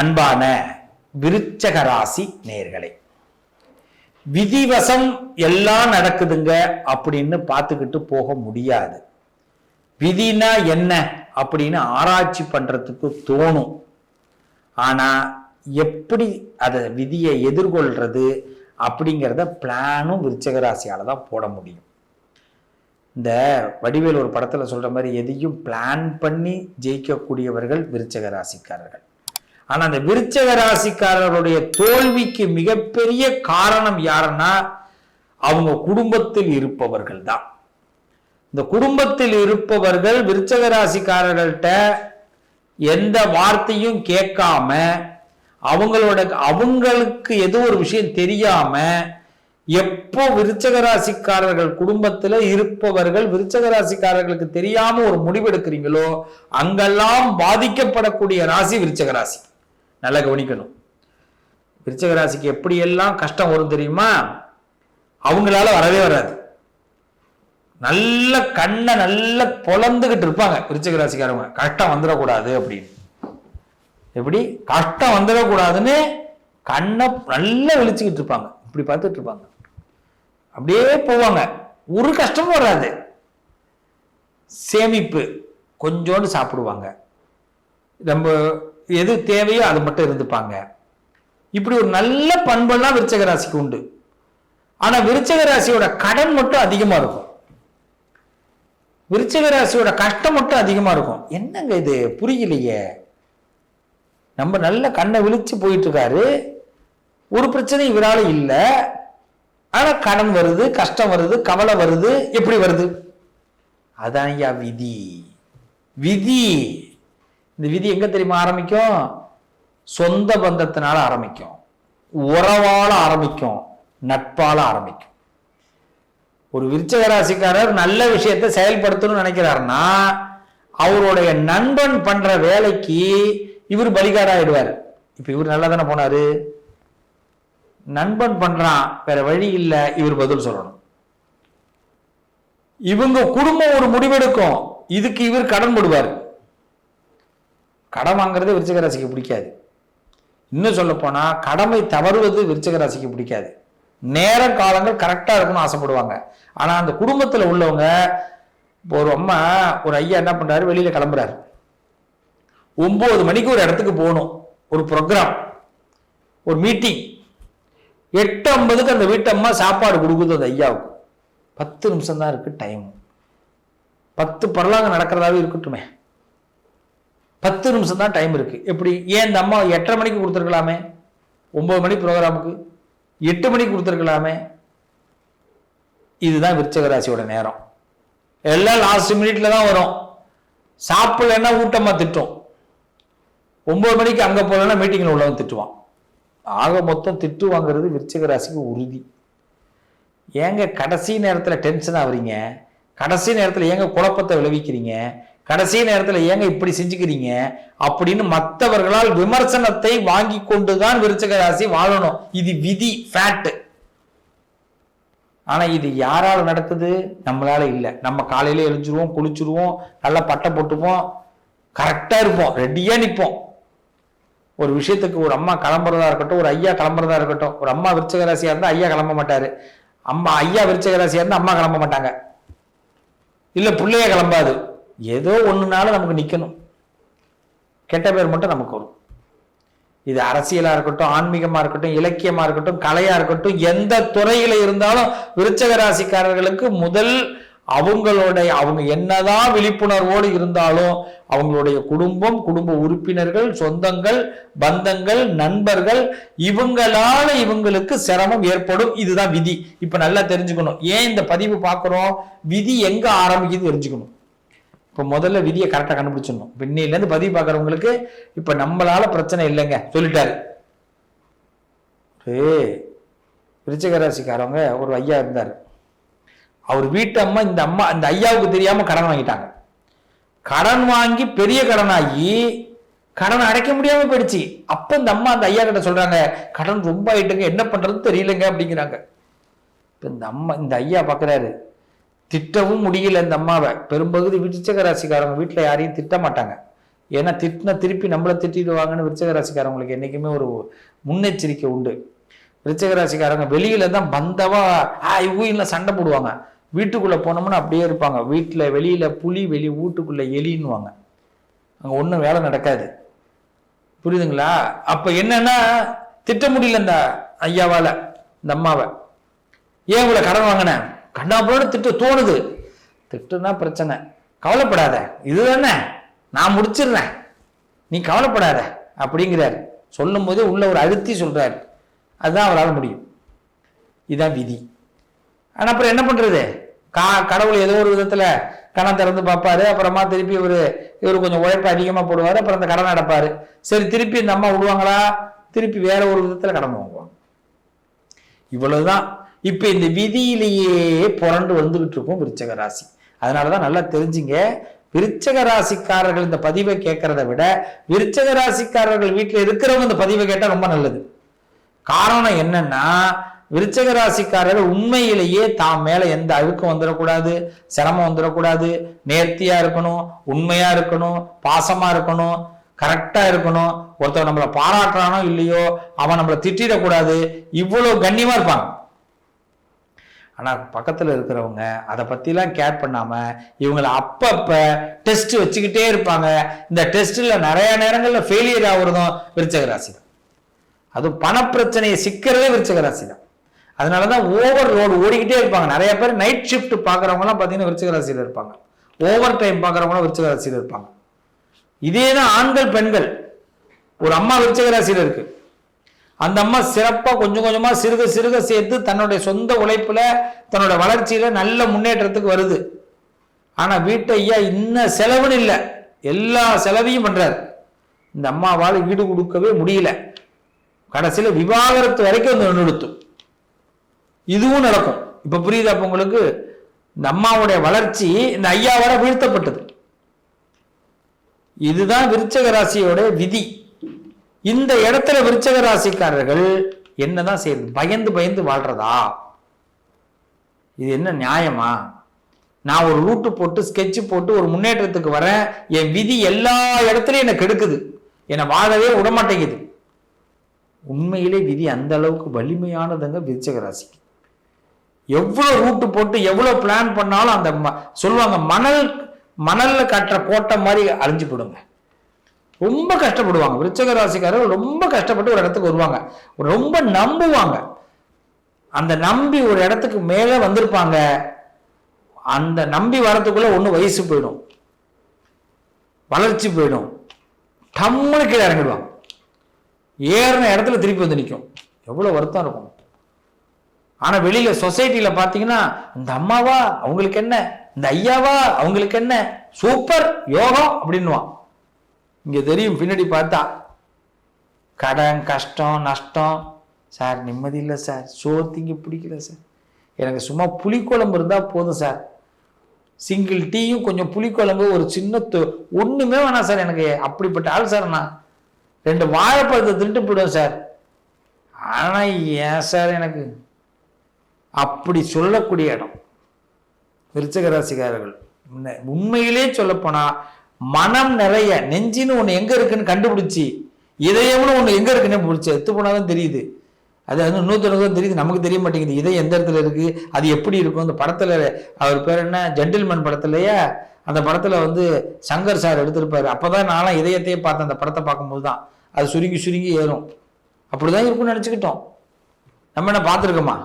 அன்பான விருச்சக ராசி நேர்களை விதிவசம் எல்லாம் நடக்குதுங்க அப்படின்னு பார்த்துக்கிட்டு போக முடியாது. விதினா என்ன அப்படின்னு ஆராய்ச்சி பண்றதுக்கு தோணும். ஆனா எப்படி அதை விதியை எதிர்கொள்றது அப்படிங்கிறத பிளானும் விருச்சக ராசியால தான் போட முடியும். இந்த வடிவேல் ஒரு படத்தில் சொல்ற மாதிரி எதையும் பிளான் பண்ணி ஜெயிக்கக்கூடியவர்கள் விருச்சக ராசிக்காரர்கள் ஆனா அந்த விருச்சக ராசிக்காரர்களுடைய தோல்விக்கு மிகப்பெரிய காரணம் யாருன்னா அவங்க குடும்பத்தில் இருப்பவர்கள் தான் இந்த குடும்பத்தில் இருப்பவர்கள் விருச்சக ராசிக்காரர்கள்ட்ட எந்த வார்த்தையும் கேட்காம அவங்களோட அவங்களுக்கு ஏதோ ஒரு விஷயம் தெரியாம எப்போ விருச்சக ராசிக்காரர்கள் குடும்பத்துல இருப்பவர்கள் விருச்சக ராசிக்காரர்களுக்கு தெரியாம ஒரு முடிவெடுக்கிறீங்களோ அங்கெல்லாம் பாதிக்கப்படக்கூடிய ராசி விருச்சக ராசி. நல்லா கவனிக்கணும். விருச்சக ராசிக்கு எப்படியெல்லாம் கஷ்டம் வரும் தெரியுமா? அவங்களால வரவே வராது. நல்ல கண்ணை நல்ல பொழந்துகிட்டு இருப்பாங்க விருச்சக ராசிக்காரவங்க கஷ்டம் வந்துடக்கூடாது அப்படின்னு. எப்படி? கஷ்டம் வந்துடக்கூடாதுன்னு கண்ணை நல்லா விழிச்சுக்கிட்டு இருப்பாங்க. இப்படி பார்த்துட்டு இருப்பாங்க. அப்படியே போவாங்க. ஒரு கஷ்டமும் வராது. சேமிப்பு கொஞ்சோண்டு சாப்பிடுவாங்க. நம்ம எது தேவையோ அது மட்டும் இருந்துப்பாங்க. இப்படி ஒரு நல்ல பண்பெல்லாம் விருச்சக ராசிக்கு உண்டு. ஆனா விருச்சக ராசியோட கடன் மட்டும் அதிகமா இருக்கும். விருச்சக ராசியோட கஷ்டம் மட்டும் அதிகமா இருக்கும். என்னங்க இது? புரியலையே. நம்ம நல்ல கண்ணை விழிச்சு போயிட்டு இருக்காரு ஒரு பிரச்சனை இவரால இல்லை. ஆனா கடன் வருது கஷ்டம் வருது கவலை வருது. எப்படி வருது? அதான் ஐயா விதி. விதி. இந்த விதி எங்க தெரியுமா ஆரம்பிக்கும்? சொந்த பந்தத்தினால ஆரம்பிக்கும். உறவால ஆரம்பிக்கும். நட்பால ஆரம்பிக்கும். ஒரு விருச்சக ராசிக்காரர் நல்ல விஷயத்தை செயல்படுத்தணும்னு நினைக்கிறாருன்னா அவருடைய நண்பன் பண்ற வேலைக்கு இவர் பலிகாடாயிடுவார். இப்ப இவர் நல்லா தானே போனாரு? நண்பன் பண்றான் வேற வழி இல்லை இவர் பதில் சொல்லணும். இவங்க குடும்பம் ஒரு முடிவெடுக்கும். இதுக்கு இவர் கடன் போடுவார். கடன் வாங்குறது விருச்சக ராசிக்கு பிடிக்காது. இன்னும் சொல்லப்போனால் கடமை தவறுவது விருச்சக ராசிக்கு பிடிக்காது. நேர காலங்கள் கரெக்டாக இருக்கணும்னு ஆசைப்படுவாங்க. ஆனால் அந்த குடும்பத்தில் உள்ளவங்க இப்போ ஒரு அம்மா ஒரு ஐயா என்ன பண்ணுறாரு வெளியில் கிளம்புறாரு. ஒம்பது மணிக்கு ஒரு இடத்துக்கு போகணும். ஒரு ப்ரோக்ராம் ஒரு மீட்டிங் எட்டு ஐம்பதுக்கு அந்த வீட்டம்மா சாப்பாடு கொடுக்குது அந்த ஐயாவுக்கு. பத்து நிமிஷம் தான் இருக்குது டைம் பத்து பரலாங்க நடக்கிறதாவே இருக்கட்டுமே. பத்து நிமிஷம் தான் டைம் இருக்குது எப்படி? ஏன் இந்த அம்மா எட்டரை மணிக்கு கொடுத்துருக்கலாமே? ஒம்பது மணி ப்ரோக்ராமுக்கு எட்டு மணிக்கு கொடுத்துருக்கலாமே? இதுதான் விருச்சக ராசியோட நேரம். எல்லாம் லாஸ்ட் மினிட்ல தான் வரும். சாப்பிடலன்னா ஊட்டமாக திட்டும். ஒம்பது மணிக்கு அங்கே போகலன்னா மீட்டிங்கில் உள்ளவன் திட்டுவான். ஆக மொத்தம் திட்டு வாங்குறது விருச்சிக ராசிக்கு உறுதி. ஏங்க கடைசி நேரத்தில் டென்ஷன் ஆகுறீங்க? கடைசி நேரத்தில் ஏங்க குழப்பத்தை விளைவிக்கிறீங்க? கடைசி நேரத்தில் ஏங்க இப்படி செஞ்சுக்கிறீங்க? அப்படின்னு மற்றவர்களால் விமர்சனத்தை வாங்கி கொண்டுதான் விருச்சக ராசி வாழணும். இது விதி ஃபேக்ட் ஆனால் இது யாரால் நடக்குது? நம்மளால இல்லை. நம்ம காலையில எழுஞ்சிருவோம் குளிச்சிருவோம் நல்லா பட்டை போட்டுப்போம் கரெக்டாக இருப்போம் ரெடியாக நிற்போம் ஒரு விஷயத்துக்கு ஒரு அம்மா கிளம்புறதா இருக்கட்டும் ஒரு ஐயா கிளம்புறதா இருக்கட்டும் ஒரு அம்மா விருச்சக ராசியாக இருந்தால் ஐயா கிளம்ப மாட்டார். அம்மா ஐயா விருச்சக ராசியாக இருந்தால் அம்மா கிளம்ப மாட்டாங்க. இல்லை பிள்ளைய கிளம்பாது. ஏதோ ஒன்றுனால நமக்கு நிற்கணும் கெட்ட பேர் மட்டும் நமக்கு வரும். இது அரசியலாக இருக்கட்டும் ஆன்மீகமாக இருக்கட்டும் இலக்கியமாக இருக்கட்டும் கலையாக இருக்கட்டும் எந்த துறையில் இருந்தாலும் விருச்சக ராசிக்காரர்களுக்கு முதல் அவங்களுடைய அவங்க என்னதான் விழிப்புணர்வோடு இருந்தாலும் அவங்களுடைய குடும்பம் குடும்ப உறுப்பினர்கள் சொந்தங்கள் பந்தங்கள் நண்பர்கள் இவங்களால இவங்களுக்கு சிரமம் ஏற்படும். இதுதான் விதி. இப்ப நல்லா தெரிஞ்சுக்கணும். ஏன் இந்த பதிவு பார்க்குறோம்? விதி எங்க ஆரம்பிக்குது தெரிஞ்சுக்கணும். இப்போ முதல்ல விதியை கரெக்டாக கண்டுபிடிச்சிடணும். பின்னிலேருந்து பதிவு பார்க்குறவங்களுக்கு இப்போ நம்மளால பிரச்சனை இல்லைங்க. சொல்லிட்டாரு. ஏ விருச்சிக ஒரு ஐயா இருந்தார். அவர் வீட்டு அம்மா இந்த அம்மா இந்த ஐயாவுக்கு தெரியாமல் கடன் வாங்கிட்டாங்க. கடன் வாங்கி பெரிய கடனாகி கடன் அடைக்க முடியாம போயிடுச்சு. அப்ப இந்த அம்மா அந்த ஐயா கிட்ட சொல்றாங்க கடன் ரொம்ப ஆயிட்டுங்க என்ன பண்றது தெரியலங்க அப்படிங்கிறாங்க. இப்போ இந்த அம்மா இந்த ஐயா பாக்குறாரு. திட்டவும் முடியல இந்த அம்மாவை. பெரும்பகுதி விருச்சக ராசிக்காரங்க வீட்டில் யாரையும் திட்ட மாட்டாங்க. ஏன்னா திட்டின திருப்பி நம்மளை திட்டிடுவாங்கன்னு விருச்சக ராசிக்காரவங்களுக்கு என்றைக்குமே ஒரு முன்னெச்சரிக்கை உண்டு. விருச்சக ராசிக்காரங்க வெளியில தான் பந்தவா ஆ ஊயில சண்டை போடுவாங்க. வீட்டுக்குள்ளே போனோம்னா அப்படியே இருப்பாங்க. வீட்டில் வெளியில் புலி வெளி வீட்டுக்குள்ளே எலின்னுவாங்க. அங்கே ஒன்றும் வேலை நடக்காது. புரியுதுங்களா? அப்போ என்னன்னா திட்ட முடியல இந்த ஐயாவால் இந்த அம்மாவை. ஏன் இவ்வளோ கடன் வாங்கினேன் கண்ணாப்போட திட்டு தோணுது. திட்டுனா பிரச்சனை. கவலைப்படாத. இதுதானே? நான் முடிச்சிடுறேன். நீ கவலைப்படாத. அப்படிங்கிறார். சொல்லும் போதே உள்ள ஒரு அழுத்தி சொல்கிறார் அதுதான் அவரால் முடியும். இதுதான் விதி. ஆனால் அப்புறம் என்ன பண்ணுறது கா கடவுள் ஏதோ ஒரு விதத்தில் கணம் திறந்து பார்ப்பாரு. அப்புறமா திருப்பி இவர் இவர் கொஞ்சம் உழைப்பு அதிகமாக போடுவார். அப்புறம் அந்த கடன் நடப்பார் சரி திருப்பி இந்த அம்மா விடுவாங்களா? திருப்பி வேற ஒரு விதத்தில் கடன் வாங்குவாங்க. இவ்வளவுதான். இப்ப இந்த விதியிலேயே புரண்டு வந்துகிட்டு இருக்கும் விருச்சக ராசி. அதனாலதான் நல்லா தெரிஞ்சுங்க. விருச்சக ராசிக்காரர்கள் இந்த பதிவை கேட்கறத விட விருச்சக ராசிக்காரர்கள் வீட்டில் இருக்கிறவங்க இந்த பதிவை கேட்டா ரொம்ப நல்லது. காரணம் என்னன்னா விருச்சக ராசிக்காரர்கள் உண்மையிலேயே தாம் மேல எந்த அழுக்கம் வந்துடக்கூடாது சிரமம் வந்துடக்கூடாது. நேர்த்தியா இருக்கணும் உண்மையா இருக்கணும் பாசமா இருக்கணும் கரெக்டா இருக்கணும். ஒருத்தர் நம்மளை பாராட்டுறானோ இல்லையோ அவன் நம்மளை திட்டிடக்கூடாது. இவ்வளவு கண்ணியமா இருப்பாங்க ஆனால் பக்கத்தில் இருக்கிறவங்க அதை பற்றிலாம் கேர் பண்ணாமல் இவங்களை அப்பப்போ டெஸ்ட் வச்சுக்கிட்டே இருப்பாங்க. இந்த டெஸ்ட்டில் நிறையா நேரங்களில் ஃபெயிலியர் ஆகுறதும் விருச்சக ராசி தான். அதுவும் பணப்பிரச்சனையை சிக்கிறதே விருச்சக ராசி தான். அதனாலதான் ஓவர் லோடு ஓடிக்கிட்டே இருப்பாங்க. நிறைய பேர் நைட் ஷிஃப்ட் பார்க்குறவங்களாம் பார்த்தீங்கன்னா விருச்சக ராசியில் இருப்பாங்க. ஓவர் டைம் பார்க்குறவங்களாம் விருச்சக ராசியில் இருப்பாங்க. இதே தான் ஆண்கள் பெண்கள். ஒரு அம்மா விருச்சக ராசியில் இருக்குது அந்த அம்மா சிறப்பாக கொஞ்சம் கொஞ்சமாக சிறுக சிறுக சேர்த்து தன்னுடைய சொந்த உழைப்பில் தன்னோட வளர்ச்சியில் நல்ல முன்னேற்றத்துக்கு வருது. ஆனால் வீட்டை ஐயா இன்னும் செலவுன்னு இல்லை. எல்லா செலவையும் பண்ணுறாரு இந்த அம்மாவால் ஈடு கொடுக்கவே முடியல. கடைசியில் விவாகரத்து வரைக்கும் வந்து நிறுத்தும் இதுவும் நடக்கும். இப்போ புரியுதா அப்போ உங்களுக்கு? இந்த அம்மாவுடைய வளர்ச்சி இந்த ஐயாவோட வீழ்த்தப்பட்டது. இதுதான் விருச்சக ராசியோட விதி. இந்த இடத்துல விருச்சக ராசிக்காரர்கள் என்னதான் செய்யுது பயந்து பயந்து வாழ்றதா? இது என்ன நியாயமா? நான் ஒரு ரூட்டு போட்டு ஸ்கெட்ச் போட்டு ஒரு முன்னேற்றத்துக்கு வரேன். என் விதி எல்லா இடத்துலையும் என்னை கெடுக்குது. என்னை வாழவே விடமாட்டேங்குது. உண்மையிலே விதி அந்த அளவுக்கு வலிமையானதுங்க விருச்சக ராசிக்கு எவ்வளோ ரூட்டு போட்டு எவ்வளோ பிளான் பண்ணாலும் அந்த சொல்லுவாங்க மணல் மணலில் கட்டுற கோட்டை மாதிரி அழிஞ்சு போடுங்க ரொம்ப கஷ்டப்படுவாங்க. விருச்சக ராசிக்காரர்கள் ரொம்ப கஷ்டப்பட்டு ஒரு இடத்துக்கு வருவாங்க. ரொம்ப நம்புவாங்க. அந்த நம்பி ஒரு இடத்துக்கு மேலே வந்திருப்பாங்க. அந்த நம்பி வரத்துக்குள்ள ஒன்று வயசு போயிடும். வளர்ச்சி போயிடும். டம்முன்னு கீழே இறங்கிடுவாங்க. ஏறின இடத்துல திருப்பி வந்து நிற்கும் எவ்வளோ வருத்தம் இருக்கும். ஆனால் வெளியில் சொசைட்டியில் பார்த்தீங்கன்னா இந்த அம்மாவா அவங்களுக்கு என்ன? இந்த ஐயாவா அவங்களுக்கு என்ன? சூப்பர் யோகம் அப்படின்னுவான். இங்கே தெரியும் பின்னாடி பார்த்தா கடன் கஷ்டம் நஷ்டம். சார் நிம்மதி இல்லை சார். சோத்திங்க பிடிக்கல சார். எனக்கு சும்மா புளிக்குழம்பு இருந்தால் போதும் சார். சிங்கிள் டீயும் கொஞ்சம் புளிக்குழம்பு ஒரு சின்ன ஒன்றுமே வேணாம் சார் எனக்கு. அப்படிப்பட்ட ஆள் சார் நான். ரெண்டு வாழைப்பழத்தை தின்ட்டு போயிடுவேன் சார். ஆனால் ஏன் சார் எனக்கு? அப்படி சொல்லக்கூடிய இடம். விருச்சக ராசிக்காரர்கள். உண்மையிலே சொல்லப்போனால் மனம் நிறைய நெஞ்சின்னு ஒன்று எங்கே இருக்குன்னு கண்டுபிடிச்சி இதயம்னு ஒன்று எங்கே இருக்குன்னு பிடிச்சி எத்து போனாதான் தெரியுது. அது வந்து இன்னொருத்தருக்கு தான் தெரியுது நமக்கு தெரிய மாட்டேங்குது இதயம் எந்த இடத்துல இருக்கு அது எப்படி இருக்கும் அந்த படத்துல அவர் பேர் என்ன ஜென்டில்மேன் படத்துலயா அந்த படத்துல வந்து சங்கர் சார் எடுத்திருப்பாரு. அப்பதான் நானும் இதயத்தையே பார்த்தேன் அந்த படத்தை பார்க்கும்போது தான். அது சுருங்கி சுருங்கி ஏறும். அப்படிதான் இருக்கும்னு நினச்சிக்கிட்டோம். நம்ம என்ன பார்த்துருக்கோமா?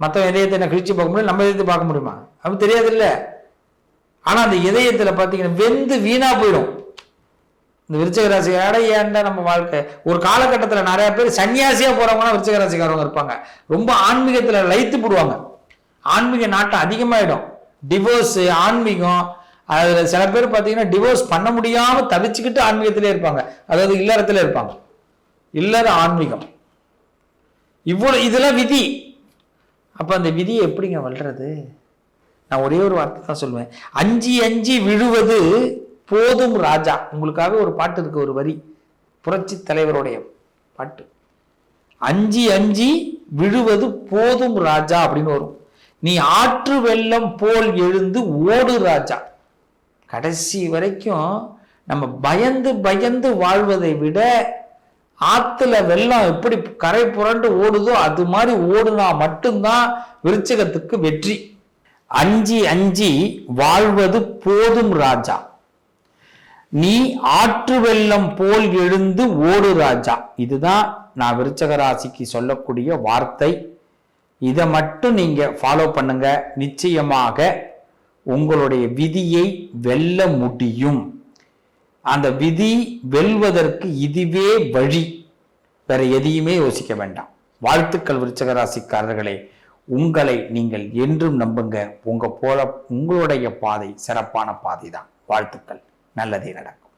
மற்ற இதயத்தை என்ன கிழிச்சு பார்க்க முடியும் நம்ம இதயத்தை பார்க்க முடியுமா? அப்படி தெரியாது இல்லை ஆனால் அந்த இதயத்தில் பார்த்தீங்கன்னா வெந்து வீணாக போயிடும். இந்த விருச்சக ராசி ஏன்டா நம்ம வாழ்க்கை? ஒரு காலகட்டத்தில் நிறைய பேர் சன்னியாசியாக போகிறவங்கன்னா விருச்சக ராசிக்காரவங்க இருப்பாங்க. ரொம்ப ஆன்மீகத்தில் லைத்து போடுவாங்க. ஆன்மீக நாட்டம் அதிகமாயிடும். டிவோர்ஸ் ஆன்மீகம் அதில் சில பேர் பார்த்தீங்கன்னா டிவோர்ஸ் பண்ண முடியாமல் தவிச்சுக்கிட்டு ஆன்மீகத்திலே இருப்பாங்க. அதாவது இல்லறத்துல இருப்பாங்க. இல்லற ஆன்மீகம். இவ்வளோ இதெல்லாம் விதி. அப்போ அந்த விதியை எப்படிங்க வளர்றது? நான் ஒரே ஒரு வார்த்தை தான் சொல்லுவேன் அஞ்சு அஞ்சி விழுவது போதும் ராஜா. உங்களுக்காக ஒரு பாட்டு இருக்கு ஒரு வரி. புரட்சி தலைவருடைய பாட்டு. அஞ்சு அஞ்சி விழுவது போதும் ராஜா அப்படின்னு வரும். நீ ஆற்று வெள்ளம் போல் எழுந்து ஓடு ராஜா. கடைசி வரைக்கும் நம்ம பயந்து பயந்து வாழ்வதை விட ஆத்துல வெள்ளம் எப்படி கரை புரண்டு ஓடுதோ அது மாதிரி ஓடுனா மட்டும்தான் விருச்சகத்துக்கு வெற்றி. அஞ்சி அஞ்சி வாழ்வது போதும் ராஜா. நீ ஆற்று வெள்ளம் போல் எழுந்து ஓடு ராஜா. இதுதான் நான் விருச்சக ராசிக்கு சொல்லக்கூடிய வார்த்தை. இதை மட்டும் நீங்க ஃபாலோ பண்ணுங்க. நிச்சயமாக உங்களுடைய விதியை வெல்ல முடியும். அந்த விதி வெல்வதற்கு இதுவே வழி. வேற எதையுமே யோசிக்க வேண்டாம். வாழ்த்துக்கள் விருச்சக ராசிக்காரர்களே. உங்களை நீங்கள் என்றும் நம்புங்க. உங்க போல உங்களுடைய பாதை சிறப்பான பாதை தான் வாழ்த்துக்கள். நல்லதே நடக்கும்.